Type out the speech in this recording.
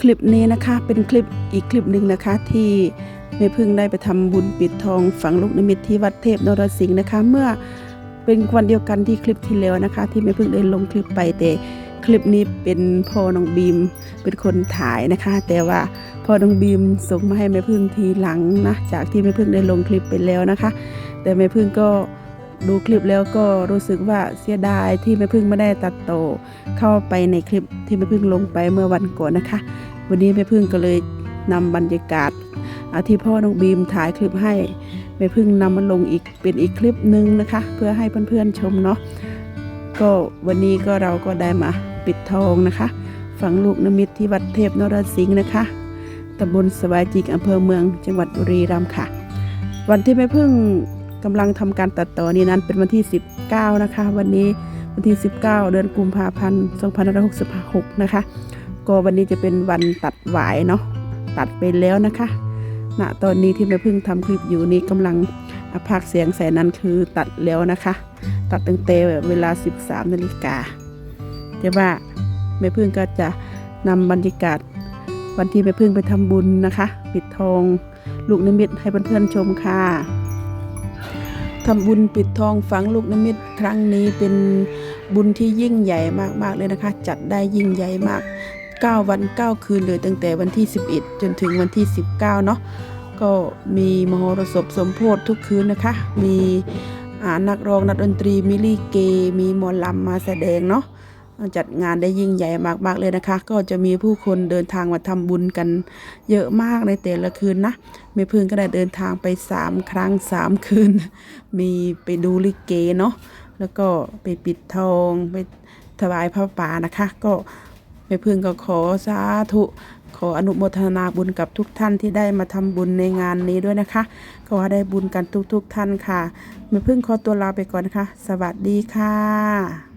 คลิปนี้นะคะเป็นคลิปอีกคลิปหนึ่งนะคะ ที่แม่พึ่งได้ไปทำบุญปิดทองฝังลูกนิมิตที่วัดเทพนรสิงห์นะคะ เมื่อเป็นวันเดียวกันที่คลิปที่แล้วนะคะ ที่แม่พึ่งได้ลงคลิปไปแต่คลิปนี้เป็นพ่อน้องบีมเป็นคนถ่ายนะคะ แต่ว่าพ่อน้องบีมส่งมาให้แม่พึ่งทีหลังนะจากที่แม่พึ่งได้ลงคลิปไปแล้วนะคะ แต่แม่พึ่งก็ดูคลิปแล้วก็รู้สึกว่าเสียดายที่แม่พึ่งไม่ได้ตัดต่อเข้าไปในคลิปที่แม่พึ่งลงไปเมื่อวันก่อนนะคะ วันนี้แม่พึ่งก็เลยนำบรรยากาศที่พ่อน้องบีมถ่ายคลิปให้แม่พึ่งนำมาลงอีกเป็นอีกคลิปหนึ่งนะคะ เพื่อให้เพื่อนๆชมเนาะก็วันนี้ก็เราก็ได้มาปิดทองนะคะฝังลูกนิมิตที่วัดเทพนรสิงห์นะคะตำบลสวายจิกอำเภอเมือง จังหวัดบุรีรัมย์ค่ะ วันที่แม่พึ่งกำลังทำการตัดต่อนี้นั้นเป็นวันที่ 19 นะคะ วันนี้วันที่ 19 เดือนกุมภาพันธ์2566 นะคะ ก็วันนี้จะเป็นวันตัดหวายเนาะตัดไปแล้วนะคะณตอนนี้ที่แม่พึ่งทำคลิปอยู่นี้กำลังพากเสียงใส่นั้นคือตัดแล้วนะคะ ตัดตั้งแต่เวลา 13นาฬิกาแต่ว่าแม่พึ่งก็จะนำบรรยากาศวันที่แม่พึ่งไปทำบุญนะคะ ปิดทองลูกนิมิตให้เพื่อนๆชมค่ะทำบุญปิดทองฝังลูกนิมิตครั้งนี้เป็นบุญที่ยิ่งใหญ่มากๆเลยนะคะ จัดได้ยิ่งใหญ่มาก 9 วัน 9 คืนเลยตั้งแต่วันที่ 11 จนถึงวันที่ 19 เนาะก็มีมโหรสพสมโพธิทุกคืนนะคะ มีนักร้องนักดนตรีมิลิเก มีมอลำมาแสดงเนาะจัดงานได้ยิ่งใหญ่มากๆเลยนะคะ ก็จะมีผู้คนเดินทางมาทำบุญกันเยอะมากในแต่ละคืนนะแม่พึ่งก็ได้เดินทางไป 3 ครั้ง 3 คืน มีไปดูลิเกเนาะแล้วก็ไปปิดทองไปถวายพระป่านะคะ ก็ แม่พึ่งก็ขอสาธุขออนุโมทนาบุญกับทุกท่านที่ได้มาทำบุญในงานนี้ด้วยนะคะ ขอให้ได้บุญกันทุกๆทท่านค่ะแม่พึ่งขอตัวลาไปก่อนนะคะ สวัสดีค่ะ